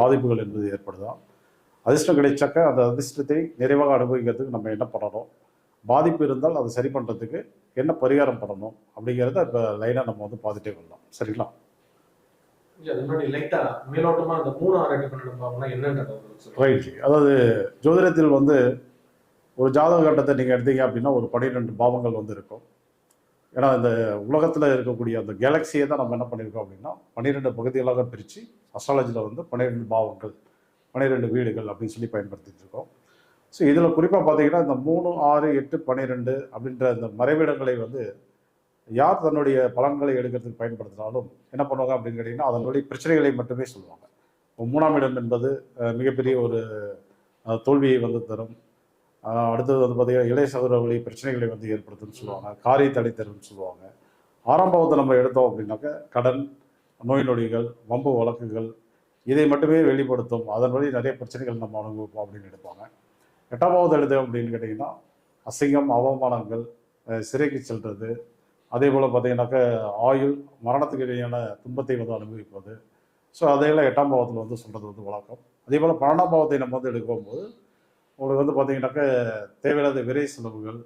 பாதிப்புகள் என்பது ஏற்படுதா அதிர்ஷ்டம் கிடைச்சாக்க அந்த அதிர்ஷ்டத்தை நிறைவாக அனுபவிக்கிறதுக்கு நம்ம என்ன பண்ணணும்? பாதிப்பு இருந்தால் அதை சரி பண்ணுறதுக்கு என்ன பரிகாரம் பண்ணணும்? அப்படிங்கிறத இப்போ லைனாக நம்ம வந்து பார்த்துட்டே வரலாம். சரிங்களா. ரைட் அதாவது ஜோதிடத்தில் வந்து ஒரு ஜாதக கட்டத்தை நீங்கள் எடுத்தீங்க அப்படின்னா ஒரு பன்னிரெண்டு பாவங்கள் வந்து இருக்கும். ஏன்னா இந்த உலகத்தில் இருக்கக்கூடிய அந்த கேலக்சியை தான் நம்ம என்ன பண்ணியிருக்கோம் அப்படின்னா பன்னிரெண்டு பகுதிகளாக பிரித்து அஸ்ட்ராலஜியில் வந்து பன்னிரெண்டு பாவங்கள் பன்னிரெண்டு வீடுகள் அப்படின்னு சொல்லி பயன்படுத்திட்டு இருக்கோம். ஸோ இதில் குறிப்பாக பார்த்தீங்கன்னா இந்த மூணு ஆறு எட்டு பன்னிரெண்டு அப்படின்ற இந்த மறைவிடங்களை வந்து யார் தன்னுடைய பலன்களை எடுக்கிறதுக்கு பயன்படுத்தினாலும் என்ன பண்ணுவாங்க அப்படின்னு கேட்டிங்கன்னா அதனுடைய பிரச்சனைகளை மட்டுமே சொல்லுவாங்க. மூணாம் இடம் என்பது மிகப்பெரிய ஒரு தோல்வியை வந்து தரும். அடுத்தது வந்து பார்த்தீங்கன்னா இளைய சகோதர வழி பிரச்சனைகளை வந்து ஏற்படுத்தும்னு சொல்லுவாங்க. காரிய தடை தரும்னு சொல்லுவாங்க ஆரம்பத்தை நம்ம எடுத்தோம் அப்படின்னாக்க கடன் நோய் நொடிகள் வம்பு வழக்குகள் இதை மட்டுமே வெளிப்படுத்தும். அதன் வழி நிறைய பிரச்சனைகள் நம்ம அனுபவிப்போம் அப்படின்னு எடுப்பாங்க. எட்டாம் பாவத்தை எடுத்தோம் அப்படின்னு கேட்டிங்கன்னா அசிங்கம் அவமானங்கள் சிறைக்கு செல்வது அதே போல் பார்த்தீங்கன்னாக்க ஆயுள் மரணத்துக்கு இடையான துன்பத்தை வந்து அனுபவிப்பது. ஸோ அதையெல்லாம் எட்டாம் பாவத்தில் வந்து சொல்கிறது வந்து வழக்கம். அதே போல் பன்னெண்டாம் பாவத்தை நம்ம வந்து எடுக்கும்போது உங்களுக்கு வந்து பார்த்தீங்கன்னாக்க தேவையில்லாத விரை செலவுகள்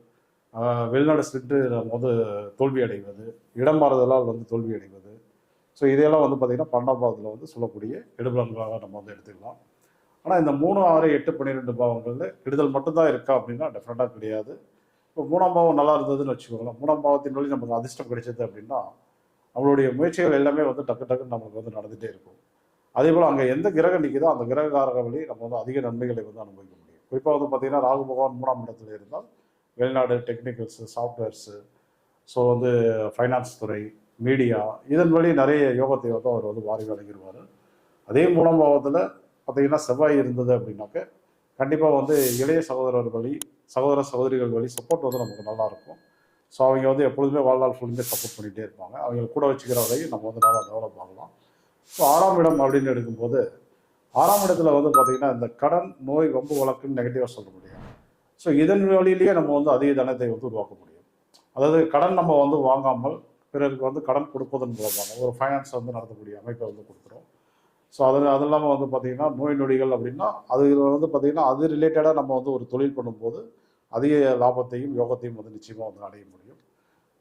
வெளிநாடு சென்று நம்ம வந்து தோல்வி அடைவது இடம் மாறுதலால் வந்து தோல்வி அடைவது. ஸோ இதையெல்லாம் வந்து பார்த்தீங்கன்னா பன்னெண்டாம் பாவத்தில் வந்து சொல்லக்கூடிய எடுபலன்களாக நம்ம வந்து எடுத்துக்கலாம். ஆனால் இந்த மூணு ஆறு எட்டு பன்னிரெண்டு பாவங்களில் கெடுதல் மட்டும்தான் இருக்கா அப்படின்னா டெஃபினட்டாக கிடையாது. இப்போ மூணாம் பாவம் நல்லா இருந்ததுன்னு வச்சுக்கோங்களேன். மூணாம் பாவத்தின் வழி நமக்கு அதிர்ஷ்டம் கிடைச்சது அப்படின்னா நம்மளுடைய முயற்சிகள் எல்லாமே வந்து டக்கு டக்குன்னு நமக்கு வந்து நடந்துகிட்டே இருக்கும். அதே போல் அங்கே எந்த கிரகம் நிற்கிதோ அந்த கிரககாரக வழி நம்ம வந்து அதிக நன்மைகளை வந்து அனுபவிக்கும் குறிப்பாக வந்து பார்த்தீங்கன்னா ராகு பகவான் மூணாம் இடத்துல இருந்தால் வெளிநாடு டெக்னிக்கல்ஸு சாஃப்ட்வேர்ஸு ஸோ வந்து ஃபைனான்ஸ் துறை மீடியா இதன் வழி நிறைய யோகத்தை வந்து அவர் வந்து வாரி வழங்கிடுவார். அதே மூணாம் பாவத்தில் பார்த்தீங்கன்னா செவ்வாய் இருந்தது அப்படின்னாக்க கண்டிப்பாக வந்து இளைய சகோதரர் வழி சகோதர சகோதரிகள் வழி சப்போர்ட் வந்து நமக்கு நல்லாயிருக்கும் ஸோ அவங்க வந்து எப்பொழுதுமே வாழ்நாள் ஃபுல்லுமே சப்போர்ட் பண்ணிகிட்டே இருப்பாங்க. அவங்க கூட வச்சுக்கிற வரையும் நம்ம வந்து நல்லா டெவலப் ஆகலாம். ஸோ ஆறாம் இடம் அப்படின்னு எடுக்கும்போது ஆறாம் இடத்துல வந்து பார்த்தீங்கன்னா இந்த கடன் நோய் வம்பு வழக்குன்னு நெகட்டிவாக சொல்ல முடியும். ஸோ இதன் வழியிலேயே நம்ம வந்து அதிக தனத்தை வந்து உருவாக்க முடியும். அதாவது கடன் நம்ம வந்து வாங்காமல் பிறருக்கு வந்து கடன் கொடுப்பதன் மூலமாக ஒரு ஃபைனான்ஸ் வந்து நடத்தக்கூடிய அமைப்பை வந்து கொடுக்குறோம். ஸோ அது அது இல்லாமல் வந்து பார்த்திங்கன்னா நோய் நொடிகள் அப்படின்னா அது வந்து பார்த்திங்கன்னா அது ரிலேட்டடாக நம்ம வந்து ஒரு தொழில் பண்ணும்போது அதிக லாபத்தையும் யோகத்தையும் வந்து நிச்சயமாக வந்து அடைய முடியும்.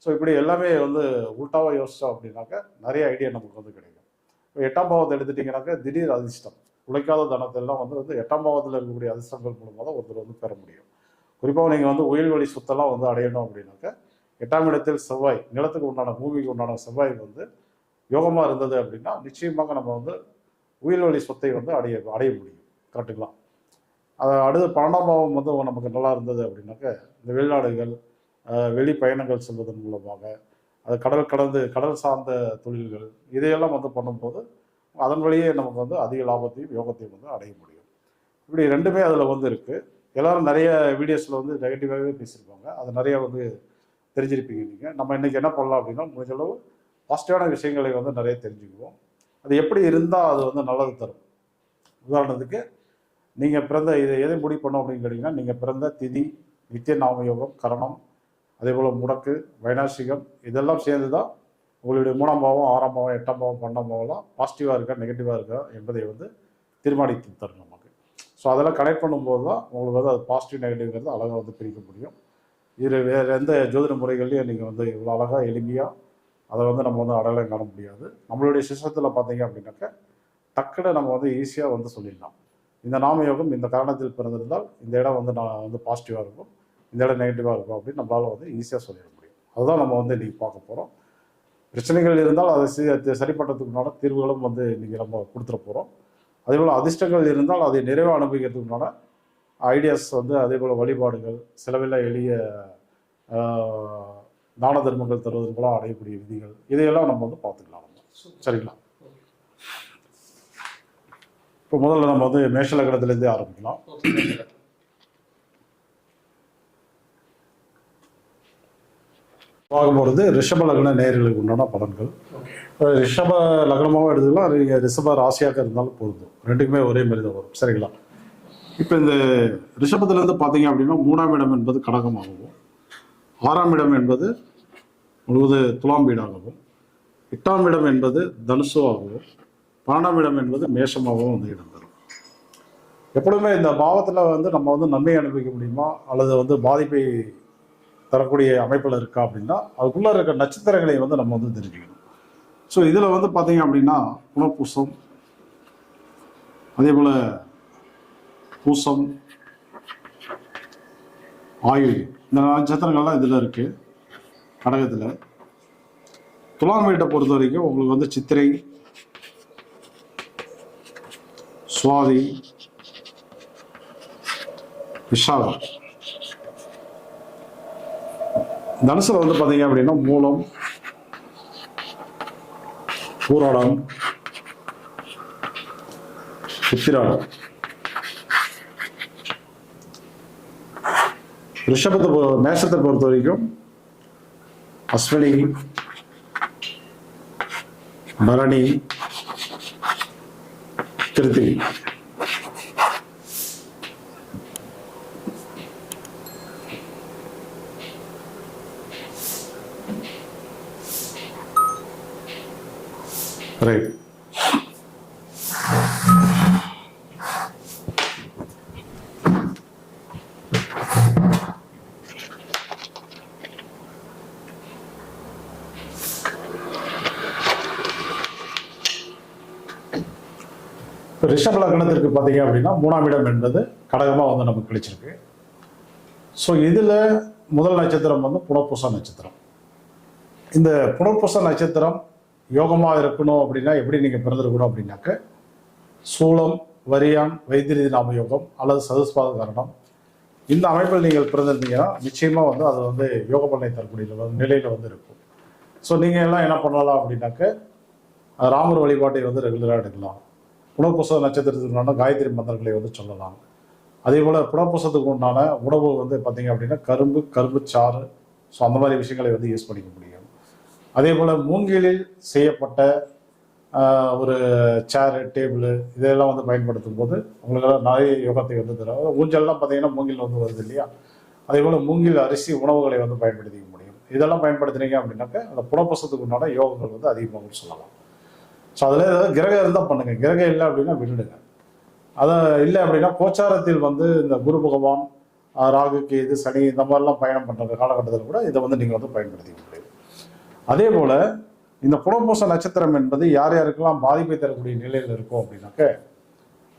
ஸோ இப்படி எல்லாமே வந்து உல்ட்டாவாக யோசித்தோம் அப்படின்னாக்க நிறைய ஐடியா நமக்கு வந்து கிடைக்கும். இப்போ எட்டாம் பாவத்தை எடுத்துட்டிங்கனாக்க திடீர் அதிர்ஷ்டம். உழைக்காத தனத்தெல்லாம் வந்து வந்து எட்டாம் பாவத்தில் இருக்கக்கூடிய அதிர்ஷ்டங்கள் மூலமாக தான் ஒருத்தர் வந்து பெற முடியும். குறிப்பாக நீங்கள் வந்து உயிர் வழி சொத்தெல்லாம் வந்து அடையணும் அப்படின்னாக்க எட்டாம் இடத்தில் செவ்வாய் நிலத்துக்கு உண்டான பூமிக்கு உண்டான செவ்வாய் வந்து யோகமாக இருந்தது அப்படின்னா நிச்சயமாக நம்ம வந்து உயிர் வழி சொத்தை வந்து அடைய அடைய முடியும். கரெக்டுங்களா அதை அடுத்து பன்னெண்டாம் பாவம் வந்து நமக்கு நல்லா இருந்தது அப்படின்னாக்க இந்த வெளிநாடுகள் வெளி பயணங்கள் செல்வதன் மூலமாக அது கடல் கடந்து கடல் சார்ந்த தொழில்கள் இதையெல்லாம் வந்து பண்ணும்போது அதன் வழியே நமக்கு வந்து அதிக லாபத்தையும் யோகத்தையும் வந்து அடைய முடியும். இப்படி ரெண்டுமே அதில் வந்து இருக்குது எல்லோரும் நிறைய வீடியோஸில் வந்து நெகட்டிவாகவே பேசியிருப்பாங்க. அது நிறைய வந்து தெரிஞ்சிருப்பீங்க நீங்கள் நம்ம இன்றைக்கி என்ன பண்ணலாம் அப்படின்னா முடிஞ்ச அளவு பாசிட்டிவான விஷயங்களை வந்து நிறைய தெரிஞ்சுக்குவோம். அது எப்படி இருந்தால் அது வந்து நல்லது தரும். உதாரணத்துக்கு நீங்கள் பிறந்த இதை எதை முடிவு பண்ணோம் அப்படின்னு கேட்டிங்கன்னா நீங்கள் பிறந்த திதி நித்திய நாமயோகம் கரணம் அதே போல் முடக்கு வைனாசிகம் இதெல்லாம் சேர்ந்து தான் உங்களுடைய மூணாம் பாவம் ஆறாம் பாவம் எட்டாம் பாவம் பன்னெண்டாம் பாவம்லாம் பாசிட்டிவாக இருக்கா நெகட்டிவாக இருக்கா என்பதை வந்து தீர்மானித்து தரும் நமக்கு. ஸோ அதெல்லாம் கனெக்ட் பண்ணும்போது தான் உங்களுக்கு வந்து அது பாசிட்டிவ் நெகட்டிவ்ங்கிறது அழகாக வந்து பிரிக்க முடியும். இது வேறு எந்த ஜோதிட முறைகள்லையும் நீங்கள் வந்து இவ்வளோ அழகாக எளிமையாக அதை வந்து நம்ம வந்து அடையாளம் காண முடியாது. நம்மளுடைய சிஸ்டத்தில் பார்த்தீங்க அப்படின்னாக்க டக்குன்னு நம்ம வந்து ஈஸியாக வந்து சொல்லிடலாம். இந்த நாமயோகம் இந்த காரணத்தில் பிறந்திருந்தால் இந்த இடம் வந்து நான் வந்து பாசிட்டிவாக இருக்கும் இந்த இடம் நெகட்டிவாக இருக்கும் அப்படின்னு நம்மளால் வந்து ஈஸியாக சொல்லிட முடியும். அதுதான் நம்ம வந்து இன்றைக்கி பார்க்க போகிறோம் பிரச்சனைகள் இருந்தால் அதை சரி பண்ணுறதுக்குண்டான தீர்வுகளும் வந்து இன்றைக்கி நம்ம கொடுத்துட போகிறோம் அதே போல் அதிர்ஷ்டங்கள் இருந்தால் அதை நிறைவாக அனுபவிக்கிறதுக்குண்டான ஐடியாஸ் வந்து அதே போல் வழிபாடுகள் செலவில்லா எளிய தான தர்மங்கள் தருவதன் மூலம் அடையக்கூடிய விதிகள் இதையெல்லாம் நம்ம வந்து பார்த்துக்கலாம் நம்ம. சரிங்களா? இப்போ முதல்ல நம்ம வந்து மேஷலகணத்துலேருந்தே ஆரம்பிக்கலாம். பார்க்க போகிறது ரிஷப லக்ன நேயர்களுக்கு உண்டான பலன்கள். ரிஷப லக்னமாகவும் எடுத்துக்கலாம் நீங்கள் ரிஷப ராசியாக இருந்தாலும் பொருந்தும் ரெண்டுக்குமே ஒரே மாதிரி தான் வரும். சரிங்களா? இப்போ இந்த ரிஷபத்துலேருந்து பார்த்தீங்க அப்படின்னா மூணாம் இடம் என்பது கடகமாகவும் ஆறாம் இடம் என்பது முழுவது துலாம் வீடாகவும் எட்டாம் இடம் என்பது தனுசு ஆகவும் பன்னெண்டாம் இடம் என்பது மேஷமாகவும் வந்து இடம் தரும் எப்பொழுதுமே இந்த பாவத்தில் வந்து நம்ம வந்து நன்மை அனுபவிக்க முடியுமா? அல்லது வந்து பாதிப்பை தரக்கூடிய அமைப்பில் இருக்கா அப்படின்னா அதுக்குள்ளே இருக்க நட்சத்திரங்களை வந்து நம்ம வந்து தெரிஞ்சுக்கணும். ஸோ இதில் வந்து பார்த்தீங்க அப்படின்னா குணப்பூசம் அதே போல் பூசம் ஆயுள் இந்த நட்சத்திரங்கள்லாம் இதில் இருக்குது கடகத்தில். துலாம் வீட்டை பொறுத்த வரைக்கும் உங்களுக்கு வந்து சித்திரை சுவாதி விஷாலம். தனுசுல வந்து பார்த்தீங்க அப்படின்னா மூலம் பூராடம் உத்திராடம் ரிஷபத்தை பொ- மேஷத்தை பொறுத்த வரைக்கும் அஸ்வினி பரணி கிருத்திகை ரைட் இப்போ ரிஷப லக்னத்திற்கு பார்த்தீங்க அப்படின்னா மூணாம் இடம் என்பது கடகமாக வந்து நமக்கு கிடைச்சிருக்கு. ஸோ இதில் முதல் நட்சத்திரம் வந்து புனர்பூச நட்சத்திரம். இந்த புனர்பூச நட்சத்திரம் யோகமாக இருக்கணும் அப்படின்னா எப்படி நீங்கள் பிறந்திருக்கணும் அப்படின்னாக்க சூலம் வரியான் வைத்திரி நாம யோகம் அல்லது சதுஸ்பாத கரணம். இந்த அமைப்பில் நீங்கள் பிறந்திருந்தீங்கன்னா நிச்சயமாக வந்து அது வந்து யோக பண்ணை தரக்கூடிய நிலையில் வந்து இருக்கும். ஸோ நீங்கள் எல்லாம் என்ன பண்ணலாம் அப்படின்னாக்க ராமர் வழிபாட்டை வந்து ரெகுலராக எடுக்கலாம். புனர்பூச நட்சத்திரத்துக்கு உண்டான காயத்ரி மந்திரங்களை வந்து சொல்லலாம். அதே போல் புனர்பூசத்துக்கு உண்டான உணவு வந்து பார்த்தீங்க அப்படின்னா கரும்பு கரும்பு சாறு ஸோ அந்த மாதிரி விஷயங்களை வந்து யூஸ் பண்ணிக்க முடியும். அதே போல் மூங்கிலில் செய்யப்பட்ட ஒரு சேரு டேபிள் இதெல்லாம் வந்து பயன்படுத்தும் போது உங்களுக்கெல்லாம் நிறைய யோகத்தை வந்து தரும் ஊஞ்சல்லாம் பார்த்தீங்கன்னா மூங்கில் வந்து வருது இல்லையா? அதே போல் மூங்கில் அரிசி உணவுகளை வந்து பயன்படுத்திக்க முடியும். இதெல்லாம் பயன்படுத்துனீங்க அப்படின்னாக்க அந்த புனர்பூசத்துக்கு உண்டான யோகங்கள் வந்து அதிகமாக சொல்லலாம். ஸோ அதில் ஏதாவது கிரகம் இருந்தால் பண்ணுங்கள் கிரகம் இல்லை அப்படின்னா விட்டுடுங்க. அதை இல்லை அப்படின்னா கோச்சாரத்தில் வந்து இந்த குரு பகவான் ராகு கேது சனி இந்த மாதிரிலாம் பயணம் பண்ணுற காலகட்டத்தில் கூட இதை வந்து நீங்கள் வந்து பயன்படுத்திக்க முடியும். அதே போல் இந்த புனர்பூச நட்சத்திரம் என்பது யார் யாருக்கெல்லாம் பாதிப்பை தரக்கூடிய நிலையில் இருக்கும் அப்படின்னாக்க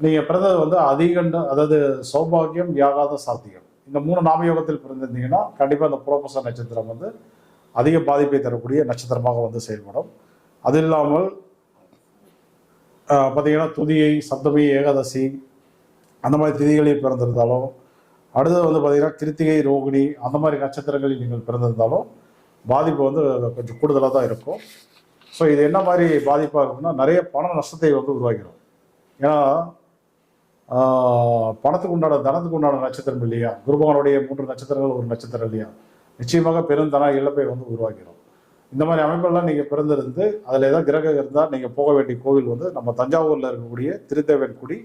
நீங்கள் பிறந்தது வந்து அதிகண்ட அதாவது சௌபாகியம் யாகாத சாத்தியம். இந்த மூணு நாமயோகத்தில் பிறந்திருந்தீங்கன்னா கண்டிப்பாக இந்த புனர்பூச நட்சத்திரம் வந்து அதிக பாதிப்பை தரக்கூடிய நட்சத்திரமாக வந்து செயல்படும். அது இல்லாமல் பார்த்திங்கன்னா பார்த்தீங்கன்னா துதியை சப்தமி ஏகாதசி அந்த மாதிரி திதிகளில் பிறந்திருந்தாலும் அடுத்தது வந்து பார்த்தீங்கன்னா கிருத்திகை ரோகிணி அந்த மாதிரி நட்சத்திரங்களில் நீங்கள் பிறந்திருந்தாலும் பாதிப்பு வந்து கொஞ்சம் கூடுதலாக தான் இருக்கும். ஸோ இது என்ன மாதிரி பாதிப்பாக இருக்கும்னா நிறைய பண நஷ்டத்தை வந்து உருவாக்கிடும் ஏன்னா பணத்துக்கு உண்டான தனத்துக்கு உண்டான நட்சத்திரம் இல்லையா? குருபகனுடைய மூன்று நட்சத்திரங்கள் ஒரு நட்சத்திரம் இல்லையா? நிச்சயமாக பெருந்தன இழப்பை வந்து உருவாக்கிடும் இந்த மாதிரி அமைப்பெல்லாம் நீங்கள் பிறந்திருந்து அதில் ஏதாவது கிரகம் இருந்தால் நீங்கள் போக வேண்டிய கோவில் வந்து நம்ம தஞ்சாவூரில் இருக்கக்கூடிய திருத்தேவன்குடி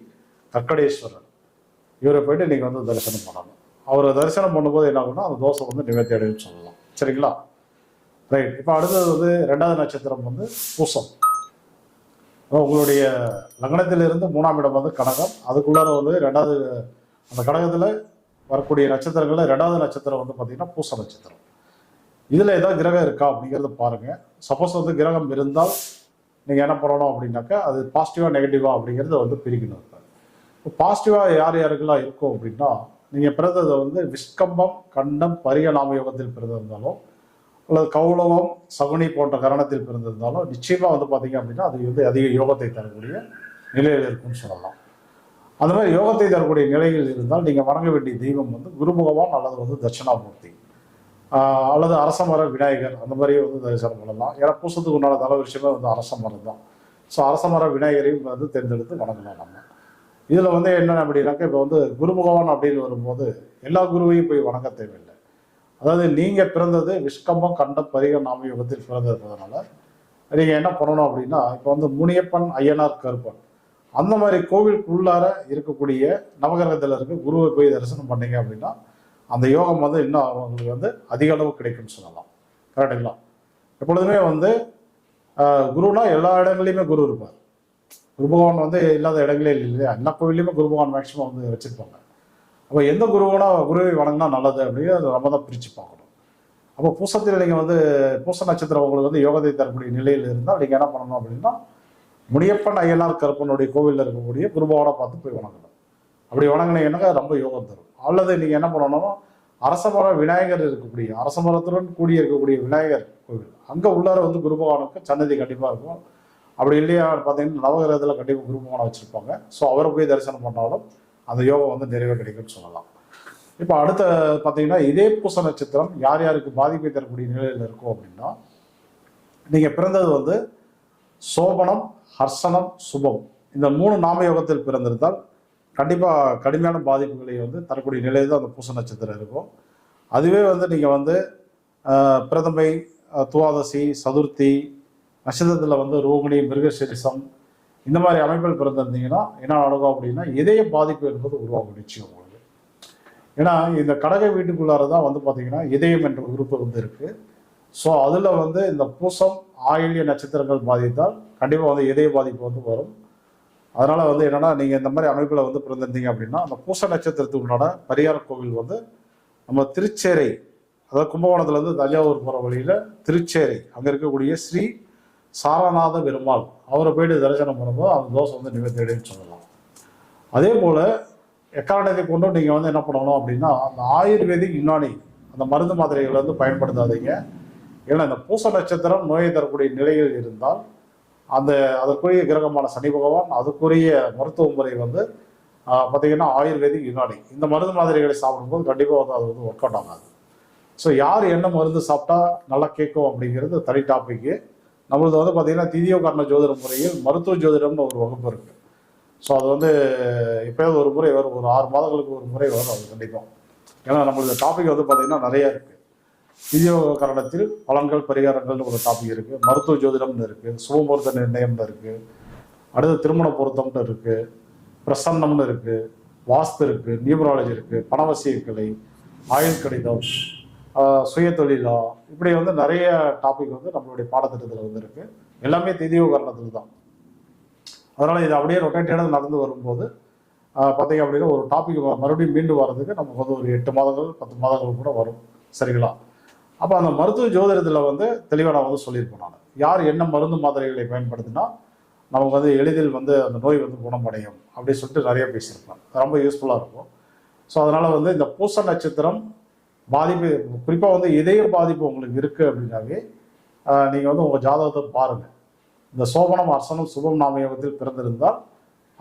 கக்கடேஸ்வரர் இவரை போயிட்டு நீங்கள் வந்து தரிசனம் பண்ணணும். அவரை தரிசனம் பண்ணும்போது என்ன ஆகும்னா அந்த தோசை வந்து நிவர்த்தி அடையும் சொல்லலாம். சரிங்களா? ரைட் இப்போ அடுத்தது வந்து ரெண்டாவது நட்சத்திரம் வந்து பூசம். உங்களுடைய லக்னத்திலிருந்து மூணாம் இடம் வந்து கடகம். அதுக்குள்ளார வந்து ரெண்டாவது அந்த கடகத்தில் வரக்கூடிய நட்சத்திரங்களில் ரெண்டாவது நட்சத்திரம் வந்து பார்த்தீங்கன்னா பூச நட்சத்திரம். இதில் ஏதாவது கிரகம் இருக்கா அப்படிங்கிறத பாருங்கள் சப்போஸ் வந்து கிரகம் இருந்தால் நீங்கள் என்ன பண்ணணும் அப்படின்னாக்கா அது பாசிட்டிவாக நெகட்டிவாக அப்படிங்கிறத வந்து பிரிக்கணும். இப்போ பாசிட்டிவாக யார் யாருக்கெல்லாம் இருக்கும் அப்படின்னா நீங்கள் பிறந்தது வந்து விஸ்கம்பம் கண்டம் பரிய நாமயோகத்தில் பிறந்திருந்தாலும் அல்லது கௌளவம் சகுனி போன்ற கரணத்தில் பிறந்திருந்தாலும் நிச்சயமாக வந்து பார்த்தீங்க அப்படின்னா அது வந்து அதிக யோகத்தை தரக்கூடிய நிலையில் இருக்கும்னு சொல்லலாம். அந்த மாதிரி யோகத்தை தரக்கூடிய நிலையில் இருந்தால் நீங்கள் வணங்க வேண்டிய தெய்வம் வந்து குரு பகவான் அல்லது வந்து தட்சிணாமூர்த்தி. அல்லது அரச மர விநாயகர் அந்த மாதிரி வந்து தரிசனம் பண்ணலாம். ஏன்னா பூசத்துக்கு உண்டான தலை விஷயமே வந்து அரச மரம் தான். ஸோ அரச மர விநாயகரையும் வந்து தேர்ந்தெடுத்து வணங்கலாம் நம்ம. இதில் வந்து என்ன அப்படின்னாக்கா இப்போ வந்து குரு பகவான் அப்படின்னு வரும்போது எல்லா குருவையும் போய் வணங்க தேவையில்லை. அதாவது நீங்கள் பிறந்தது விஷ்கம்பம் கண்ட பரிக நாம யுகத்தில் பிறந்ததுனால நீங்கள் என்ன பண்ணணும் அப்படின்னா இப்போ வந்து முனியப்பன் ஐயனார் கருப்பன். அந்த மாதிரி கோவிலுக்குள்ளார இருக்கக்கூடிய நவகிரகத்தில் இருக்க குருவை போய் தரிசனம் பண்ணீங்க அப்படின்னா அந்த யோகம் வந்து இன்னும் அவங்களுக்கு வந்து அதிக அளவு கிடைக்கும்னு சொல்லலாம். கரெக்டுங்களா எப்பொழுதுமே வந்து குருனா எல்லா இடங்களையுமே குரு இருப்பார். குரு பகவான் வந்து இல்லாத இடங்களே இல்லை இல்லையா? எல்லா கோவிலையுமே குரு பகவான் மேக்சிமம் வந்து வச்சுருப்பாங்க. அப்போ எந்த குருவோட குருவை வணங்கினா நல்லது அப்படின்னு அதை நம்ம தான் பிரித்து பார்க்கணும். அப்போ பூசத்தில் நீங்கள் வந்து பூச நட்சத்திரம் உங்களுக்கு வந்து யோகத்தை தரக்கூடிய நிலையில் இருந்தால் நீங்கள் என்ன பண்ணணும் அப்படின்னா முனியப்பன் ஐயனார் கருப்பனுடைய கோவிலில் இருக்கக்கூடிய குருபாவோட பார்த்து போய் வணங்கணும். அப்படி வணங்கினீங்கன்னா ரொம்ப யோகம் தரும். அல்லது நீங்கள் என்ன பண்ணணும் அரசமர விநாயகர் இருக்கக்கூடிய அரசமரத்துடன் கூடிய இருக்கக்கூடிய விநாயகர் கோவில். அங்கே உள்ளார வந்து குரு பகவானுக்கு சன்னதி கண்டிப்பாக இருக்கும். அப்படி இல்லையா பார்த்தீங்கன்னா நவகிரகத்தில் கண்டிப்பாக குரு பகவானை வச்சுருப்பாங்க. ஸோ அவரை போய் தரிசனம் பண்ணாலும் அந்த யோகம் வந்து நிறைவே கிடைக்கும்னு சொல்லலாம். இப்போ அடுத்த பார்த்தீங்கன்னா இதே பூச நட்சத்திரம் யார் யாருக்கு பாதிப்பை தரக்கூடிய நிலையில் இருக்கும் அப்படின்னா நீங்கள் பிறந்தது வந்து சோபனம் ஹர்ஷனம் சுபம். இந்த மூணு நாம யோகத்தில் பிறந்திருந்தால் கண்டிப்பாக கடுமையான பாதிப்புகளை வந்து தரக்கூடிய நிலையில் தான் அந்த பூச நட்சத்திரம் இருக்கும். அதுவே வந்து நீங்கள் வந்து பிரதமை துவாதசி சதுர்த்தி நட்சத்திரத்தில் வந்து ரோகிணி மிருகசீரிசம் இந்த மாதிரி அமைப்பில் பிறந்திருந்தீங்கன்னா என்ன நடக்கும் அப்படின்னா இதய பாதிப்பு என்பது உருவாகும் நிச்சயம் உங்களுக்கு. ஏன்னா இந்த கடக வீட்டுக்குள்ளார தான் வந்து பார்த்தீங்கன்னா இதயம் என்ற உறுப்பு வந்து இருக்கு. ஸோ அதில் வந்து இந்த பூசம் ஆயில்ய நட்சத்திரங்கள் பாதித்தால் கண்டிப்பாக வந்து இதய பாதிப்பு வந்து வரும். அதனால் வந்து என்னென்னா நீங்கள் இந்த மாதிரி அமைப்பில் வந்து பிறந்திருந்தீங்க அப்படின்னா அந்த பூச நட்சத்திரத்துக்கு உண்டான பரிகார கோவில் வந்து நம்ம திருச்சேரை அதாவது கும்பகோணத்துலேருந்து தஞ்சாவூர் போகிற வழியில் திருச்சேரை அங்கே இருக்கக்கூடிய ஸ்ரீ சாரநாத பெருமாள் அவரை போயிட்டு தரிசனம் பண்ணும்போது அந்த தோசை வந்து நிவர்த்தியடைன்னு சொல்லலாம். அதே போல் எக்காரணத்தை கொண்டும் நீங்கள் வந்து என்ன பண்ணணும் அப்படின்னா அந்த ஆயுர்வேதிக் யுனானி அந்த மருந்து மாத்திரைகளை வந்து பயன்படுத்தாதீங்க. ஏன்னா இந்த பூச நட்சத்திரம் நோயை தரக்கூடிய நிலையில் இருந்தால் அந்த அதற்குரிய கிரகமான சனி பகவான் அதுக்குரிய மருத்துவ முறை வந்து பார்த்திங்கன்னா ஆயுர்வேதிக் யுனானி. இந்த மருந்து மாதிரிகளை சாப்பிடும்போது கண்டிப்பாக வந்து அது வந்து ஒர்க் அவுட் ஆகாது. ஸோ யார் என்ன மருந்து சாப்பிட்டா நல்லா கேட்கும் அப்படிங்கிறது தனி டாப்பிக்கு நம்மளது வந்து பார்த்தீங்கன்னா திதியோ ஜோதிட முறையில் மருத்துவ ஜோதிடம்னு ஒரு வகுப்பு இருக்கு. ஸோ அது வந்து எப்பயாவது ஒரு முறை வரும். ஒரு ஆறு மாதங்களுக்கு ஒரு முறை வரும் அது கண்டிப்பாக ஏன்னா நம்மளது டாபிக் வந்து பார்த்தீங்கன்னா நிறைய இருக்கு. திதியோக கரணத்தில் பலன்கள் பரிகாரங்கள்னு ஒரு டாபிக் இருக்கு. மருத்துவ ஜோதிடம்னு இருக்கு. சுபமுகூர்த்த நிர்ணயம்னு இருக்கு. அடுத்து திருமண பொருத்தம்னு இருக்கு. பிரசன்னம்னு இருக்கு. வாஸ்து இருக்கு. நியூமராலஜி இருக்கு. கலை ஆயுள் கடிதம் சுய தொழிலோ இப்படி வந்து நிறைய டாபிக் வந்து நம்மளுடைய பாடத்திட்டத்தில் வந்து இருக்கு எல்லாமே திதியோ உபகரணத்தில் தான். அதனால் இது அப்படியே ரொட்டேட்டடாக நடந்து வரும்போது பார்த்தீங்க அப்படின்னா ஒரு டாபிக் மறுபடியும் மீண்டும் வர்றதுக்கு நமக்கு வந்து ஒரு எட்டு மாதங்கள் பத்து மாதங்கள் கூட வரும். சரிங்களா? அப்போ அந்த மருத்துவ ஜோதிடத்தில் வந்து தெளிவாக நான் வந்து சொல்லியிருப்பேன் நான். யார் என்ன மருந்து மாத்திரைகளை பயன்படுத்தினா நமக்கு வந்து எளிதில் வந்து அந்த நோய் வந்து குணமடையும் அப்படின்னு சொல்லிட்டு நிறைய பேசியிருப்பேன் அது ரொம்ப யூஸ்ஃபுல்லாக இருக்கும். ஸோ அதனால் வந்து இந்த பூச நட்சத்திரம் பாதிப்பு குறிப்பாக வந்து இதய பாதிப்பு உங்களுக்கு இருக்குது அப்படின்னாவே நீங்கள் வந்து உங்கள் ஜாதகத்தை பாருங்கள் இந்த சோபனம் அர்சனம் சுபம் நாமயோகத்தில் பிறந்திருந்தால்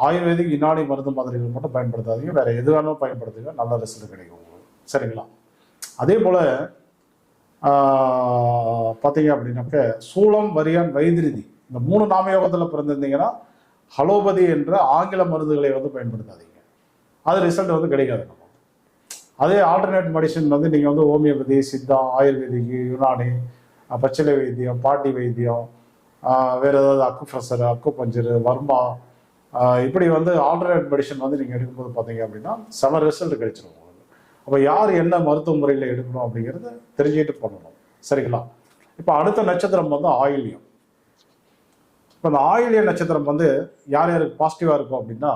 ஆயுர்வேதிக் இன்னாடி மருந்து மாதிரிகள் மட்டும் பயன்படுத்தாதீங்க. வேறு எது வேணாலும் பயன்படுத்துங்க. நல்ல ரிசல்ட் கிடைக்கும் உங்களுக்கு. சரிங்களா? அதே போல் பார்த்தீங்க அப்படின்னாக்க சூளம் வரியான் வைத்திருதி இந்த மூணு நாமயோகத்தில் பிறந்திருந்தீங்கன்னா ஹலோபதி என்ற ஆங்கில மருந்துகளை வந்து பயன்படுத்தாதீங்க. அது ரிசல்ட் வந்து கிடைக்காது. அதே ஆல்டர்னேட் மெடிசன் வந்து நீங்கள் வந்து ஹோமியோபதி சித்தா ஆயுர்வேதிக் யுனானி பச்சிலை வைத்தியம் பாட்டி வைத்தியம் வேறு ஏதாவது அக்கு அக்குப்பஞ்சர் அக்கு பஞ்சரு வர்மா இப்படி வந்து ஆல்டர்னேட் மெடிசன் வந்து நீங்கள் எடுக்கும்போது பார்த்தீங்க அப்படின்னா செம ரிசல்ட் கிடைச்சிடும் உங்களுக்கு. அப்போ யார் என்ன மருத்துவ முறையில் எடுக்கணும் அப்படிங்கிறத தெரிஞ்சுக்கிட்டு பண்ணணும். சரிங்களா? இப்போ அடுத்த நட்சத்திரம் வந்து ஆயில்யம். இப்போ அந்த ஆயில்ய நட்சத்திரம் வந்து யார் யாருக்கு பாசிட்டிவாக இருக்கும் அப்படின்னா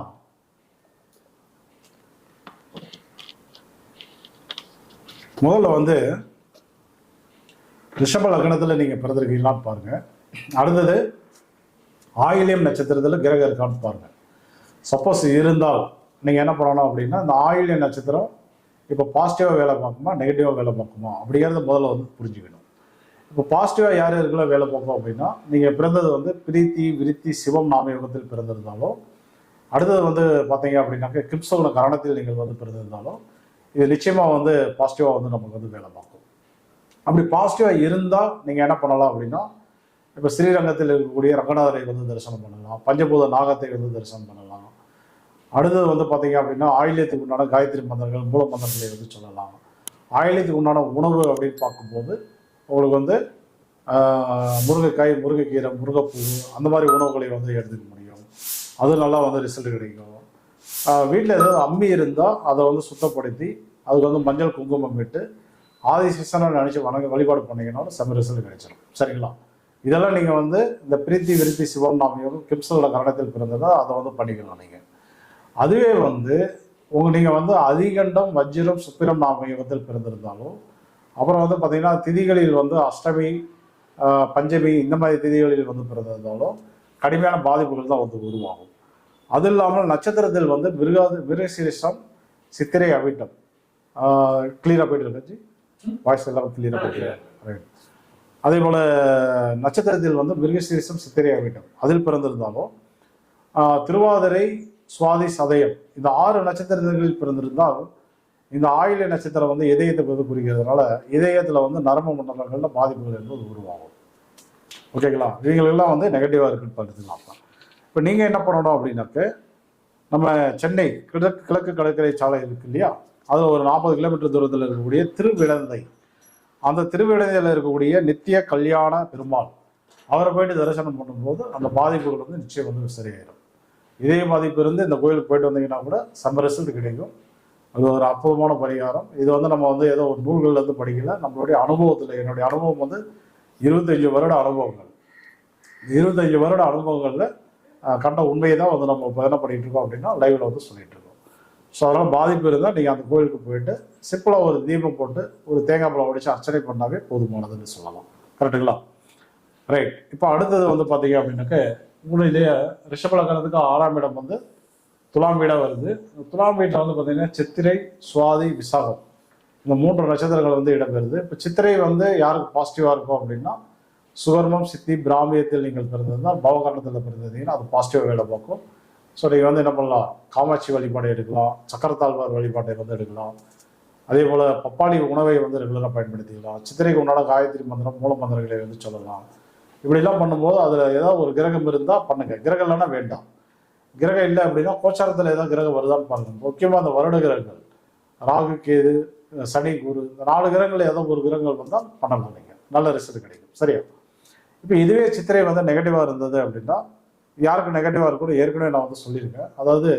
முதல்ல வந்து ரிஷப லக்னத்தில் நீங்கள் பிறந்திருக்கீங்களான்னு பாருங்கள் அடுத்தது ஆயிலியம் நட்சத்திரத்தில் கிரகம் இருக்கான்னு பாருங்கள் சப்போஸ் இருந்தால் நீங்கள் என்ன பண்ணணும் அப்படின்னா இந்த ஆயிலியம் நட்சத்திரம் இப்போ பாசிட்டிவாக வேலை பார்க்குமா நெகட்டிவாக வேலை பார்க்குமா? அப்படிங்கிறத முதல்ல வந்து புரிஞ்சுக்கணும். இப்போ பாசிட்டிவாக யார் யாருக்குள்ள வேலை பார்ப்போம் அப்படின்னா நீங்கள் பிறந்தது வந்து பிரீத்தி விருத்தி சிவம் நாமயோகத்தில் பிறந்திருந்தாலும் அடுத்தது வந்து பார்த்தீங்க அப்படின்னாக்க கிப்சோன கரணத்தில் நீங்கள் வந்து பிறந்திருந்தாலும் இது நிச்சயமாக வந்து பாசிட்டிவாக வந்து நமக்கு வந்து வேலை பார்க்கும். அப்படி பாசிட்டிவாக இருந்தால் நீங்கள் என்ன பண்ணலாம் அப்படின்னா இப்போ ஸ்ரீரங்கத்தில் இருக்கக்கூடிய ரங்கநாதரை வந்து தரிசனம் பண்ணலாம். பஞ்சபூத நாகத்தை வந்து தரிசனம் பண்ணலாம். அடுத்தது வந்து பார்த்தீங்க அப்படின்னா ஆயில்யத்துக்கு உண்டான காயத்ரி மந்திரங்கள் மூல மந்திரங்களை வந்து சொல்லலாம். ஆயில்யத்துக்கு உண்டான உணவு அப்படின்னு பார்க்கும்போது உங்களுக்கு வந்து முருங்கைக்காய் முருங்கைக்கீரை முருங்கைப்பூ அந்த மாதிரி உணவுகளை வந்து எடுத்துக்க முடியும். அது நல்லா வந்து ரிசல்ட் கிடைக்கும். வீட்டில் ஏதாவது அம்மி இருந்தால் அதை வந்து சுத்தப்படுத்தி அதுக்கு வந்து மஞ்சள் குங்குமம் விட்டு ஆதி ஆதிசேஷனை நினச்சி வணங்க வழிபாடு பண்ணீங்கன்னா செம ரிசல்ட் கிடைச்சிடும் சரிங்களா? இதெல்லாம் நீங்கள் வந்து இந்த பிரீத்தி விருத்தி சிவம் நாமியோகம் கிம்சோட கரணத்தில் பிறந்ததா அதை வந்து பண்ணிக்கலாம் நீங்கள் அதுவே வந்து உங்க நீங்கள் வந்து அதிகண்டம் வஜ்ரம் சுப்பிரம் நாமயோகத்தில் பிறந்திருந்தாலும் அப்புறம் வந்து பார்த்தீங்கன்னா திதிகளில் வந்து அஷ்டமி பஞ்சமி இந்த மாதிரி திதிகளில் வந்து பிறந்திருந்தாலும் கடுமையான பாதிப்புகள் தான் வந்து உருவாகும். அது இல்லாமல் நட்சத்திரத்தில் வந்து மிருகாது மிருகசீரிஷம் சித்திரை அவிட்டம். கிளியராக போயிட்டு இருக்காச்சு வாய்ஸ் எல்லாம் கிளியராக போயிட்டு ரைட் அதே போல் நட்சத்திரத்தில் வந்து மிருகசீரிஷம் சித்திரை அவிட்டம். அதில் பிறந்திருந்தாலும் திருவாதிரை சுவாதி சதயம். இந்த ஆறு நட்சத்திரங்களில் பிறந்திருந்தால் இந்த ஆயிலை நட்சத்திரம் வந்து இதயத்தை வந்து குறிக்கிறதுனால இதயத்தில் வந்து நரம்பு மண்டலங்களில் பாதிப்புகள் என்பது உருவாகும். ஓகேங்களா இவங்களெல்லாம் வந்து நெகட்டிவாக இருக்குன்னு பார்த்துக்கலாம். இப்போ நீங்கள் என்ன பண்ணணும் அப்படின்னாக்க நம்ம சென்னை கிழக்கு கிழக்கு கடற்கரை சாலை இருக்கு இல்லையா? அதில் ஒரு நாற்பது கிலோமீட்டர் தூரத்தில் இருக்கக்கூடிய திருவிழந்தை. அந்த திருவிழந்தையில் இருக்கக்கூடிய நித்திய கல்யாண பெருமாள் அவரை போயிட்டு தரிசனம் பண்ணும்போது அந்த பாதிப்புகள் வந்து நிச்சயம் வந்து சரியாயிடும் இதே பாதிப்பு இருந்து இந்த கோயிலுக்கு போயிட்டு வந்தீங்கன்னா கூட செம்ம ரிசல்ட் கிடைக்கும். அது ஒரு அற்புதமான பரிகாரம். இது வந்து நம்ம வந்து ஏதோ ஒரு நூல்கள்ல இருந்து படிக்கல. நம்மளுடைய அனுபவத்தில் என்னுடைய அனுபவம் வந்து இருபத்தஞ்சு வருட அனுபவங்கள். இருபத்தஞ்சு வருட அனுபவங்களில் கண்ட உண்மையை தான் வந்து நம்ம இப்போ என்ன பண்ணிட்டு இருக்கோம் அப்படின்னா லைவ்ல வந்து சொல்லிட்டு இருக்கோம். ஸோ அதனால் பாதிப்பு இருந்தால் நீங்கள் அந்த கோயிலுக்கு போயிட்டு சிம்பிளாக ஒரு தீபம் போட்டு ஒரு தேங்காய் பழம் உடைச்சு அர்ச்சனை பண்ணாவே போதுமானதுன்னு சொல்லலாம். கரெக்டுங்களா ரைட் இப்போ அடுத்தது வந்து பார்த்தீங்க அப்படின்னாக்க உங்களுடைய ரிஷபலக்கணத்துக்கு ஆறாம் இடம் வந்து துலாம் வீடாக வருது. துலாம் வீட்டில் வந்து பார்த்தீங்கன்னா சித்திரை சுவாதி விசாகம். இந்த மூன்று நட்சத்திரங்கள் வந்து இடம்பெறுது. இப்போ சித்திரை வந்து யாருக்கு பாசிட்டிவாக இருக்கும் அப்படின்னா சுகர்மம் சித்தி பிராமியத்தில் நீங்கள் பிறந்திருந்தால் பவகரணத்தில் பிறந்திருந்தீங்கன்னா அது பாசிட்டிவாக வேலை பார்க்கும். ஸோ நீங்கள் வந்து என்ன பண்ணலாம்? காமாட்சி வழிபாடு எடுக்கலாம். சக்கரத்தாழ்வார் வழிபாட்டை வந்து எடுக்கலாம். அதே போல் பப்பாளி உணவை வந்து ரெகுலராக பயன்படுத்திக்கலாம். சித்திரைக்கு உண்டான காயத்ரி மந்திரம் மூல மந்திரங்களை வந்து சொல்லலாம். இப்படிலாம் பண்ணும்போது அதில் ஏதாவது ஒரு கிரகம் இருந்தால் பண்ணுங்கள் கிரகம் இல்லைன்னா வேண்டாம். கிரகம் இல்லை அப்படின்னா கோச்சாரத்தில் ஏதாவது கிரகம் வருதான்னு பாருங்கள் முக்கியமாக அந்த வருட கிரகங்கள். ராகு கேது சனி குரு இந்த நாலு கிரகங்கள் ஏதோ ஒரு கிரகங்கள் வந்தால் பண்ணலாம் நீங்கள் நல்ல ரிசல்ட் கிடைக்கும். சரியா? இப்போ இதுவே சித்திரை வந்து நெகட்டிவாக இருந்தது அப்படின்னா யாருக்கு நெகட்டிவாக இருக்கும்னு ஏற்கனவே நான் வந்து சொல்லியிருக்கேன். அதாவது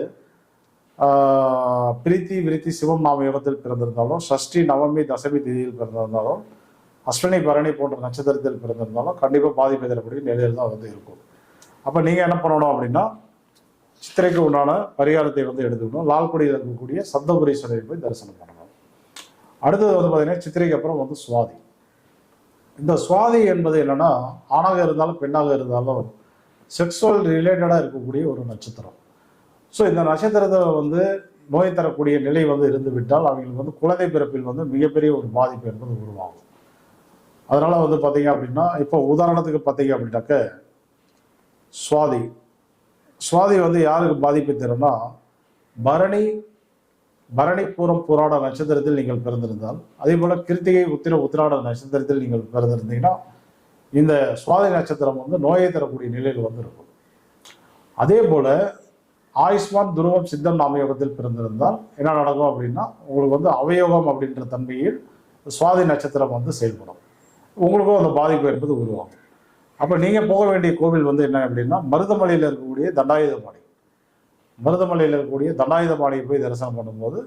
பிரீத்தி விருத்தி சிவம் நாம யோகத்தில் பிறந்திருந்தாலும் ஷஷ்டி நவமி தசமி திதியில் பிறந்திருந்தாலும் அஸ்வினி பரணி போன்ற நட்சத்திரத்தில் பிறந்திருந்தாலும் கண்டிப்பாக பாதிப்பு தரக்கூடிய நிலையில் தான் வந்து இருக்கும். அப்போ நீங்கள் என்ன பண்ணணும் அப்படின்னா சித்திரைக்கு உண்டான பரிகாரத்தை வந்து எடுத்துக்கணும். லால்குடியில் இருக்கக்கூடிய சப்தபுரீஸ்வரரை போய் தரிசனம் பண்ணணும். அடுத்தது வந்து பார்த்தீங்கன்னா சித்திரைக்கு அப்புறம் வந்து சுவாதி. இந்த சுவாதி என்பது என்னன்னா ஆணாக இருந்தாலும் பெண்ணாக இருந்தாலும் செக்ஸுவல் ரிலேட்டடாக இருக்கக்கூடிய ஒரு நட்சத்திரம். ஸோ இந்த நட்சத்திரத்தில் வந்து நோய் தரக்கூடிய நிலை வந்து இருந்துவிட்டால் அவங்களுக்கு வந்து குழந்தை பிறப்பில் வந்து மிகப்பெரிய ஒரு பாதிப்பு என்பது உருவாகும். அதனால வந்து பார்த்தீங்க அப்படின்னா இப்போ உதாரணத்துக்கு பார்த்தீங்க அப்படின்னாக்க சுவாதி. சுவாதி வந்து யாருக்கு பாதிப்பு தரும்னா பரணி பரணி பூரம் புராட நட்சத்திரத்தில் நீங்கள் பிறந்திருந்தால் அதே போல கிருத்திகை உத்திர உத்திராட நட்சத்திரத்தில் நீங்கள் பிறந்திருந்தீங்கன்னா இந்த சுவாதி நட்சத்திரம் வந்து நோயை தரக்கூடிய நிலையில் வந்திருக்கும். அதே போல ஆயுஷ்மான் துருவம் சித்தம் நாமயோகத்தில் பிறந்திருந்தால் என்ன நடக்கும் அப்படின்னா உங்களுக்கு வந்து அவயோகம் அப்படின்ற தன்மையில் சுவாதி நட்சத்திரம் வந்து செயல்படும். உங்களுக்கும் அந்த பாதிப்பு என்பது உருவாகும். அப்போ நீங்கள் போக வேண்டிய கோவில் வந்து என்ன அப்படின்னா மருதமலையில் இருக்கக்கூடிய தண்டாயுதபாணி. மருதமலையில் இருக்கக்கூடிய தண்டாயுதபாணியை போய் தரிசனம் பண்ணும்போது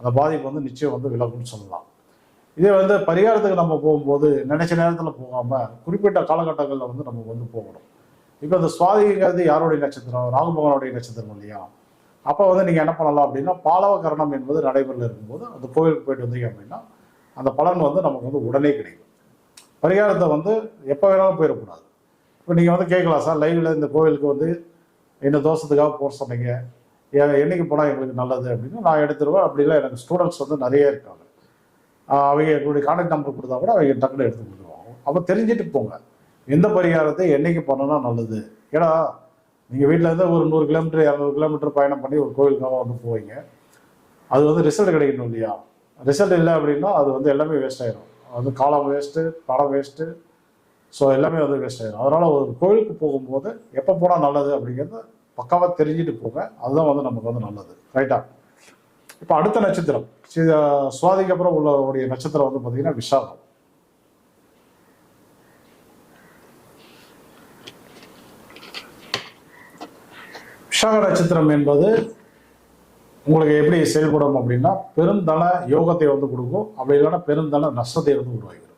அந்த பாதிப்பு வந்து நிச்சயம் வந்து விலகும்னு சொல்லலாம். இதே வந்து பரிகாரத்துக்கு நம்ம போகும்போது நினைச்ச நேரத்தில் போகாமல் குறிப்பிட்ட காலகட்டங்களில் வந்து நம்ம வந்து போகணும். இப்போ இந்த சுவாதிங்கிறது யாருடைய நட்சத்திரம்? ராகுபகவனுடைய நட்சத்திரம் இல்லையா? அப்போ வந்து நீங்கள் என்ன பண்ணலாம் அப்படின்னா பாலவ கரணம் என்பது நடைமுறையில் இருக்கும்போது அந்த கோவிலுக்கு போயிட்டு வந்தீங்க அப்படின்னா அந்த பலன் வந்து நமக்கு வந்து உடனே கிடைக்கும். பரிகாரத்தை வந்து எப்போ வேணாலும் போயிடக்கூடாது. இப்போ நீங்கள் வந்து கேட்கலாம் சார் லைவில் இந்த கோவிலுக்கு வந்து இன்னும் தோஷத்துக்காக போக சொன்னீங்க. ஏ- என்னைக்கு போனால் எங்களுக்கு நல்லது அப்படின்னு நான் எடுத்துருவேன். அப்படிலாம் எனக்கு ஸ்டூடெண்ட்ஸ் வந்து நிறைய இருக்காங்க. அவங்க எங்களுடைய கான்டாக்ட் நம்பர் கொடுத்தா கூட அவங்க டக்குனு எடுத்து கொடுத்துருவாங்க. அப்போ தெரிஞ்சுட்டு போங்க. எந்த பரிகாரத்தை என்னைக்கு பண்ணனா நல்லது. ஏன்னா நீங்கள் வீட்டில் இருந்து ஒரு நூறு கிலோமீட்டர் இரநூறு கிலோமீட்டர் பயணம் பண்ணி ஒரு கோவிலுக்காக வந்து போவீங்க. அது வந்து ரிசல்ட் கிடைக்கணும் இல்லையா? ரிசல்ட் இல்லை அப்படின்னா அது வந்து எல்லாமே வேஸ்ட் ஆயிடும் அது காலம் வேஸ்ட்டு படம் வேஸ்ட்டு ஸோ எல்லாமே வந்து வேஸ்ட் ஆயிடும் அதனால் ஒரு கோவிலுக்கு போகும்போது எப்போ போனால் நல்லது அப்படிங்கிறத பக்காவாக தெரிஞ்சுட்டு போங்க. அதுதான் வந்து நமக்கு வந்து நல்லது. ரைட்டா இப்போ அடுத்த நட்சத்திரம். சுவாதிக்கு அப்புறம் உள்ளவருடைய நட்சத்திரம் வந்து பார்த்தீங்கன்னா விஷாகம் விஷாக நட்சத்திரம் என்பது உங்களுக்கு எப்படி செயல்படும் அப்படின்னா பெருந்தன யோகத்தை வந்து கொடுக்கும். அப்படி இல்லைன்னா பெருந்தன நஷ்டத்தை வந்து உருவாக்கும்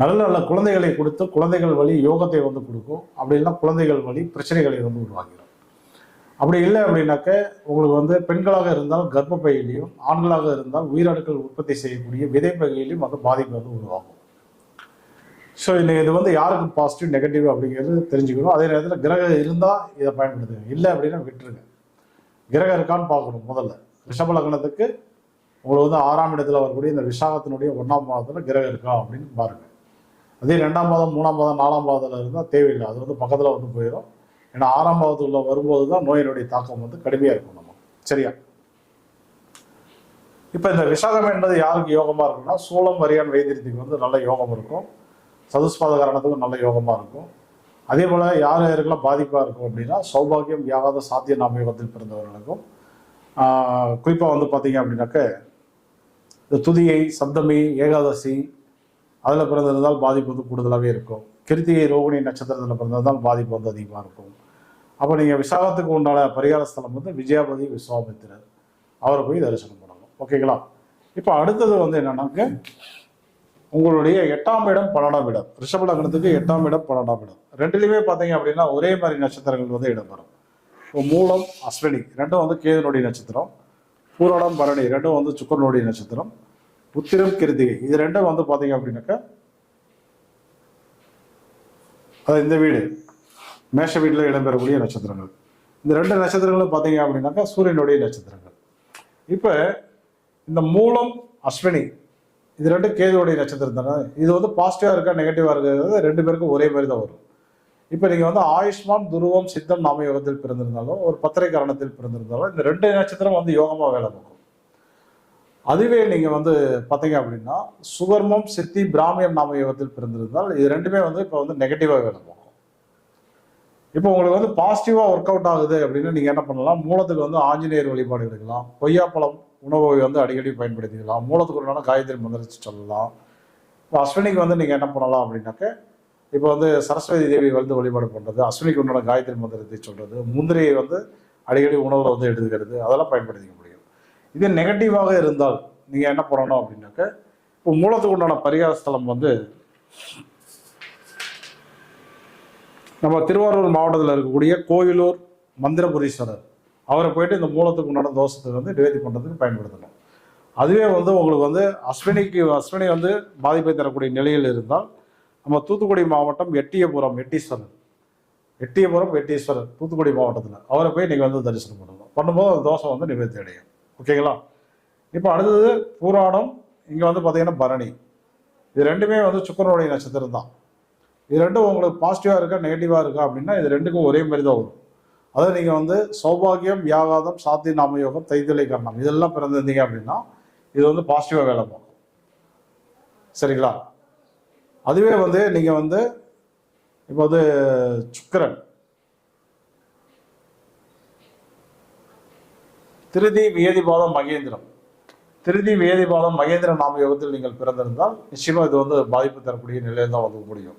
நல்ல நல்ல குழந்தைகளை கொடுத்து குழந்தைகள் வழி யோகத்தை வந்து கொடுக்கும். அப்படி இல்லைன்னா குழந்தைகள் வழி பிரச்சனைகளை வந்து உருவாகிடும் அப்படி இல்லை அப்படின்னாக்க உங்களுக்கு வந்து பெண்களாக இருந்தால் கர்ப்பப்பையிலையும் ஆண்களாக இருந்தால் உயிரணுக்கள் உற்பத்தி செய்யக்கூடிய விதைப்பையிலையும் வந்து பாதிப்பு வந்து உருவாகும். ஸோ இன்னைக்கு இது வந்து யாருக்கு பாசிட்டிவ் நெகட்டிவ் அப்படிங்கிறது தெரிஞ்சுக்கணும். அதே நேரத்தில் கிரகம் இருந்தால் இதை பயன்படுத்துங்க. இல்லை அப்படின்னா விட்டுருங்க. கிரகம் இருக்கான்னு பார்க்கணும் முதல்ல. ரிஷப லக்னத்துக்கு உங்களுக்கு வந்து ஆறாம் இடத்துல வரக்கூடிய இந்த விசாகத்தினுடைய ஒன்றாம் மாதத்தில் கிரகம் இருக்கா அப்படின்னு பாருங்கள் அதே ரெண்டாம் மாதம் மூணாம் மாதம் நாலாம் மாதத்தில் இருந்தால் தேவையில்லை. அது வந்து பக்கத்தில் வந்து போயிடும் ஏன்னா ஆறாம் மாதத்துக்குள்ள வரும்போது தான் நோயினுடைய தாக்கம் வந்து கடுமையாக இருக்கும் நம்ம. சரியா? இப்போ இந்த விசாகம் என்பது யாருக்கு யோகமாக இருக்கும்னா சூளம் வரியான் வைத்தியத்துக்கு வந்து நல்ல யோகம் இருக்கும். சதுஸ்பாத காரணத்துக்கும் நல்ல யோகமாக இருக்கும். அதே போல் யார் யாருக்கெல்லாம் பாதிப்பாக இருக்கும் அப்படின்னா சௌபாகியம் யாவாத சாத்திய நாம யோகத்தில் பிறந்தவர்களுக்கும் குறிப்பாக வந்து பார்த்தீங்க அப்படின்னாக்க இந்த துதியை சப்தமி ஏகாதசி அதில் பிறந்திருந்தால் பாதிப்பு வந்து கூடுதலாகவே இருக்கும். கிருத்திகை ரோகிணி நட்சத்திரத்தில் பிறந்திருந்தால் பாதிப்பு வந்து அதிகமாக இருக்கும். அப்போ நீங்கள் விசாகத்துக்கு உண்டான பரிகார ஸ்தலம் வந்து விஜயாபதி விஸ்வாமித்திரர். அவரை போய் தரிசனம் பண்ணணும். ஓகேங்களா இப்போ அடுத்தது வந்து என்னன்னாக்க உங்களுடைய எட்டாம் இடம் பன்னெண்டாம் இடம். ரிஷப லக்னத்துக்கு எட்டாம் இடம் பன்னெண்டாம் இடம். ரெண்டுலையுமே பார்த்தீங்க அப்படின்னா ஒரே மாதிரி நட்சத்திரங்கள் வந்து இடம்பெறும். இப்போ மூலம் அஸ்வினி ரெண்டும் வந்து கேதனுடைய நட்சத்திரம். பூரணம் பரணி ரெண்டும் வந்து சுக்கரனுடைய நட்சத்திரம். உத்திரம் கிருத்திகை இது ரெண்டும் வந்து பார்த்தீங்க அப்படின்னாக்கா அது இந்த வீடு. மேஷ வீட்டில் இடம்பெறக்கூடிய நட்சத்திரங்கள். இந்த ரெண்டு நட்சத்திரங்களும் பார்த்தீங்க அப்படின்னாக்கா சூரியனுடைய நட்சத்திரங்கள். இப்போ இந்த மூலம் அஸ்வினி இது ரெண்டும் கேதுவுடைய நட்சத்திரம் தானே? இது வந்து பாசிட்டிவாக இருக்கா நெகட்டிவாக இருக்கிறது ரெண்டு பேருக்கும் ஒரே மாதிரி தான் வரும். இப்போ நீங்கள் வந்து ஆயுஷ்மான் துருவம் சித்தம் நாம யோகத்தில் பிறந்திருந்தாலும் ஒரு பத்திரை காரணத்தில் பிறந்திருந்தாலும் இந்த ரெண்டு நட்சத்திரம் வந்து யோகமாக வேலை பார்க்கும். அதுவே நீங்கள் வந்து பார்த்தீங்க அப்படின்னா சுகர்மம் சித்தி பிராமியம் நாம யோகத்தில் பிறந்திருந்தால் இது ரெண்டுமே வந்து இப்போ வந்து நெகட்டிவாக வேலை பார்க்கும் இப்போ உங்களுக்கு வந்து பாசிட்டிவாக ஒர்க் அவுட் ஆகுது அப்படின்னு நீங்கள் என்ன பண்ணலாம்? மூலத்துக்கு வந்து ஆஞ்சநேயர் வழிபாடு எடுக்கலாம். கொய்யாப்பழம் உணவை வந்து அடிக்கடி பயன்படுத்திக்கலாம். மூலத்துக்கு உண்டான காயத்ரி மந்திரிச்சு சொல்லலாம். இப்போ அஸ்வினிக்கு வந்து நீங்கள் என்ன பண்ணலாம் அப்படின்னாக்க இப்போ வந்து சரஸ்வதி தேவி வந்து வழிபாடு பண்ணுறது அஸ்வினிக்கு உண்டான காயத்ரி மந்திரத்தை சொல்கிறது முந்திரியை வந்து அடிக்கடி உணவில் வந்து எடுத்துக்கிறது அதெல்லாம் பயன்படுத்திக்க முடியும். இது நெகட்டிவாக இருந்தால் நீங்கள் என்ன பண்ணணும் அப்படின்னாக்க இப்போ மூலத்துக்கு உண்டான பரிகார ஸ்தலம் வந்து நம்ம திருவாரூர் மாவட்டத்தில் இருக்கக்கூடிய கோயிலூர் மந்திரபுரீஸ்வரர். அவரை போயிட்டு இந்த மூலத்துக்கு உண்டான தோஷத்துக்கு வந்து நிவேதி பண்ணுறதுக்கு பயன்படுத்தணும். அதுவே வந்து உங்களுக்கு வந்து அஸ்வினிக்கு அஸ்வினி வந்து பாதிப்பை தரக்கூடிய நிலையில் இருந்தால் நம்ம தூத்துக்குடி மாவட்டம் எட்டியபுரம் எட்டீஸ்வரர். எட்டியபுரம் எட்டீஸ்வரர் தூத்துக்குடி மாவட்டத்தில். அவரை போய் நீங்கள் வந்து தரிசனம் பண்ணணும். பண்ணும்போது அந்த தோஷம் வந்து நிவர்த்தி அடையும். ஓகேங்களா இப்போ அடுத்தது பூராடம் இங்கே வந்து பார்த்தீங்கன்னா பரணி. இது ரெண்டுமே வந்து சுக்கரனுடைய நட்சத்திரம் தான். இது ரெண்டும் உங்களுக்கு பாசிட்டிவாக இருக்கா நெகட்டிவாக இருக்கா அப்படின்னா இது ரெண்டுக்கும் ஒரே மாதிரி தான் வரும். அதாவது நீங்கள் வந்து சௌபாகியம் வியாகாதம் சாத்தி நாமயோகம் தைத்தலை கரணம் இதெல்லாம் பிறந்திருந்தீங்க அப்படின்னா இது வந்து பாசிட்டிவாக வேலை பார்க்கும். சரிங்களா? அதுவே வந்து நீங்கள் வந்து இப்போ வந்து சுக்கரன். திருதி வேதிபாதம் மகேந்திரம். திருதி வேதிபாதம் மகேந்திர நாம யோகத்தில் நீங்கள் பிறந்திருந்தால் நிச்சயமா இது வந்து பாதிப்பு தரக்கூடிய நிலையில் தான் வந்து முடியும்.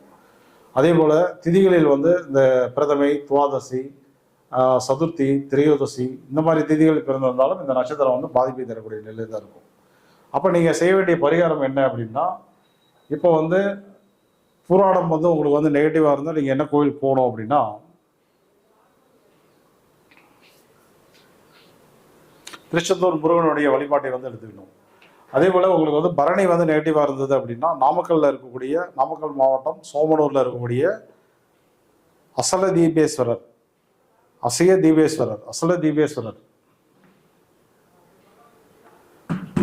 அதே போல திதிகளில் வந்து இந்த பிரதமை துவாதசி சதுர்த்தி திரையோதசி இந்த மாதிரி திதிகள் பிறந்திருந்தாலும் இந்த நட்சத்திரம் வந்து பாதிப்பை தரக்கூடிய நிலையில் தான் இருக்கும். அப்போ நீங்கள் செய்ய வேண்டிய பரிகாரம் என்ன அப்படின்னா இப்போ வந்து புராணம் வந்து உங்களுக்கு வந்து நெகட்டிவாக இருந்தால் நீங்கள் என்ன கோயில் போகணும் அப்படின்னா திருச்செந்தூர் முருகனுடைய வழிபாட்டை வந்து எடுத்துக்கணும் அதே போல் உங்களுக்கு வந்து பரணி வந்து நெகட்டிவாக இருந்தது அப்படின்னா நாமக்கல்ல இருக்கக்கூடிய நாமக்கல் மாவட்டம் சோமனூரில் இருக்கக்கூடிய அசல தீபேஸ்வரர் அசய தீபேஸ்வரர் அசல தீபேஸ்வரர்.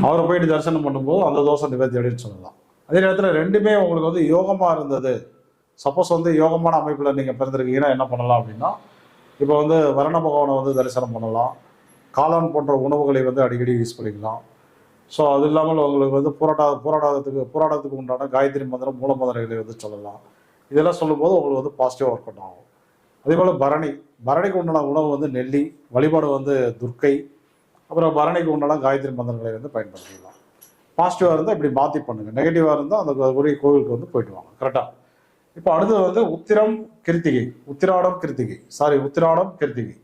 அவரை போயிட்டு தரிசனம் பண்ணும்போது அந்த தோசை நிவர்த்தி அப்படின்னு சொல்லலாம். அதே நேரத்தில் ரெண்டுமே உங்களுக்கு வந்து யோகமாக இருந்தது. சப்போஸ் வந்து யோகமான அமைப்பில் நீங்கள் பிறந்திருக்கீங்கன்னா என்ன பண்ணலாம் அப்படின்னா இப்போ வந்து வரண பகவானை வந்து தரிசனம் பண்ணலாம். காளான் போன்ற உணவுகளை வந்து அடிக்கடி யூஸ் பண்ணிக்கலாம். ஸோ அது இல்லாமல் உங்களுக்கு வந்து போராட்ட போராட்டத்துக்கு போராட்டத்துக்கு உண்டான காயத்ரி மந்திரம் மூல மந்திரங்களை வந்து சொல்லலாம். இதெல்லாம் சொல்லும்போது உங்களுக்கு வந்து பாசிட்டிவாக ஒர்க் அவுட் ஆகும். அதே போல் பரணி பரணிக்கு உண்டான உணவு வந்து நெல்லி வழிபாடு வந்து துர்க்கை அப்புறம் பரணிக்கு உண்டான காயத்ரி மந்திரங்களை வந்து பயன்படுத்திக்கலாம். பாசிட்டிவாக இருந்தால் இப்படி மாற்றி பண்ணுங்கள் நெகட்டிவாக இருந்தால் அந்த உரிய கோவிலுக்கு வந்து போயிட்டு வாங்க. கரெக்டாக இப்போ அடுத்தது வந்து உத்திரம் கிருத்திகை. உத்திராடம் கிருத்திகை. சாரி உத்திராடம் கிருத்திகை.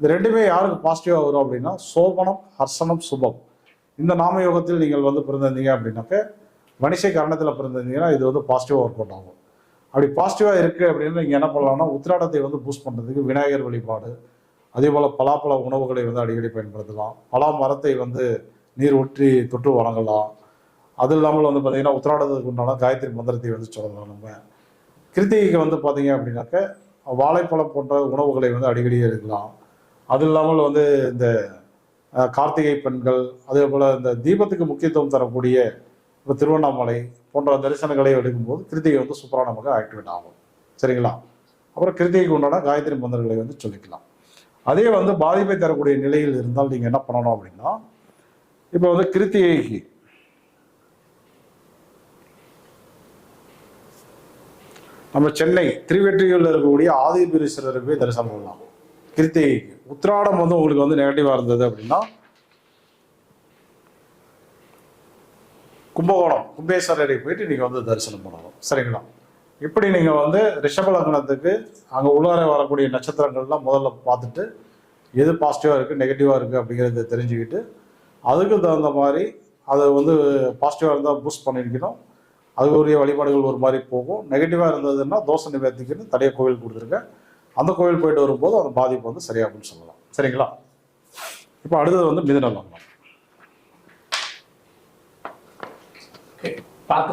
இந்த ரெண்டுமே யாருக்கு பாசிட்டிவாக வரும் அப்படின்னா சோபனம் ஹர்ஷனம் சுபம். இந்த நாம யோகத்தில் நீங்கள் வந்து பிறந்திருந்தீங்க அப்படின்னாக்க மனுஷ கரணத்தில் பிறந்திருந்தீங்கன்னா இது வந்து பாசிட்டிவாக ஒர்க் அவுட் ஆகும். அப்படி பாசிட்டிவாக இருக்குது அப்படின்னு நீங்கள் என்ன பண்ணலாம்னா உத்திராடத்தை வந்து பூஸ்ட் பண்ணுறதுக்கு விநாயகர் வழிபாடு அதே போல் பலாப்பழ உணவுகளை வந்து அடிக்கடி பயன்படுத்தலாம். பலா மரத்தை வந்து நீர் ஊற்றி தொற்று வழங்கலாம். அது இல்லாமல் வந்து பார்த்திங்கன்னா உத்திராடத்துக்கு உண்டான காயத்ரி மந்திரத்தை வந்து சொல்லலாம் நம்ம. கிருத்திகைக்கு வந்து பார்த்தீங்க அப்படின்னாக்க வாழைப்பழம் போன்ற உணவுகளை வந்து அடிக்கடி எடுக்கலாம். அது இல்லாமல் வந்து இந்த கார்த்திகை பெண்கள் அதே போல் இந்த தீபத்துக்கு முக்கியத்துவம் தரக்கூடிய இப்போ திருவண்ணாமலை போன்ற தரிசனங்களை எடுக்கும்போது கிருத்திகை வந்து சூப்பராக நமக்கு ஆக்டிவேட் ஆகும். சரிங்களா? அப்புறம் கிருத்திகைக்கு உண்டான காயத்ரி மந்திரங்களை வந்து சொல்லிக்கலாம். அதே வந்து பாதிப்பை தரக்கூடிய நிலையில் இருந்தால் நீங்கள் என்ன பண்ணணும் அப்படின்னா இப்போ வந்து கிருத்திகைக்கு நம்ம சென்னை திருவெற்றியூரில் இருக்கக்கூடிய ஆதிபுரீஸ்வரருக்கு போய் தரிசனம் பண்ணலாம். கிருத்திகைக்கு. உத்திராடம் வந்து உங்களுக்கு வந்து நெகட்டிவாக இருந்தது அப்படின்னா கும்பகோணம் கும்பேஸ்வரரை போயிட்டு நீங்கள் வந்து தரிசனம் பண்ணணும். சரிங்களா? இப்படி நீங்கள் வந்து ரிஷப லக்னத்துக்கு அங்கே உள்ளார வரக்கூடிய நட்சத்திரங்கள்லாம் முதல்ல பார்த்துட்டு எது பாசிட்டிவாக இருக்குது நெகட்டிவாக இருக்குது அப்படிங்கிறத தெரிஞ்சுக்கிட்டு அதுக்கு தகுந்த மாதிரி அதை வந்து பாசிட்டிவாக இருந்தால் பூஸ்ட் பண்ணியிருக்கணும் அதுக்குரிய வழிபாடுகள் ஒரு மாதிரி போகும். நெகட்டிவாக இருந்ததுன்னா தோசை நிவர்த்திக்குன்னு தடைய கோவில் கொடுத்துருக்கேன் அந்த கோவில் போயிட்டு வரும்போது அந்த பாதிப்பு வந்து சரியாகும்னு சொல்லலாம். சரிங்களா? இப்போ அடுத்தது வந்து மிதுன லக்னம் பார்த்து